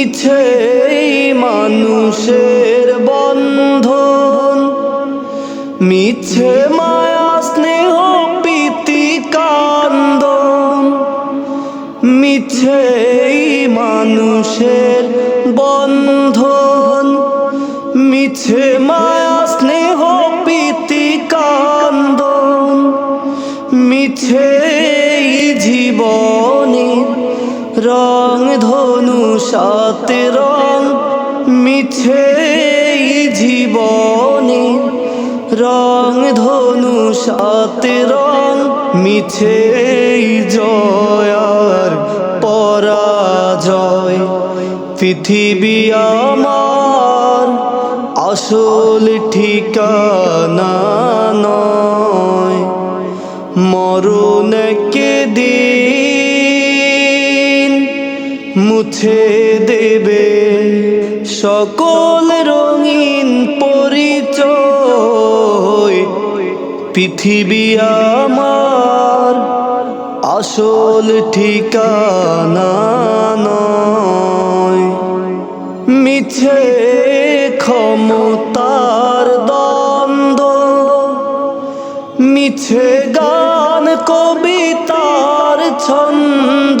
মিছে মানুষের বন্ধন। মিছে মায়া, স্নেহ, প্রীতি, কান্দন। মিছে মানুষের বন্ধন। মিছে মায়া, স্নেহ, প্রীতি, কান্দন। মিছে জীবনের রং ধনু সাত রং মিছে জীবনে। রং ধনু সাত রং মিছে জয়ার পরাজয়। পৃথিবী আমার আসল ঠিকানা নয়। মরণ মুছে দেবে সকল রঙিন পরিচয়। পৃথিবী আমার আসল ঠিকানা মিছে ক্ষমতার দ্বন্দ্ব, মিছে গান কবিতার ছন্দ।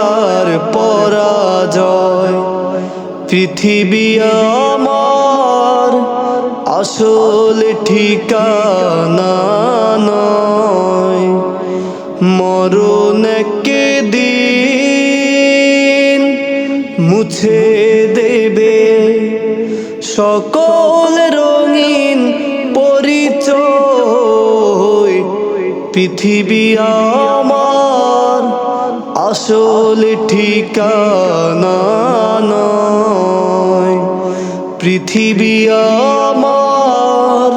পরাজয়। পৃথিবী আমার আসল ঠিকানা নয়। মরণ দিন মুছে দেবে। সকল রঙিন পরিচয়। পৃথিবী আমার আসল ঠিকানা নয় পৃথিবী আমার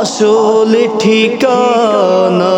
আসল ঠিকানা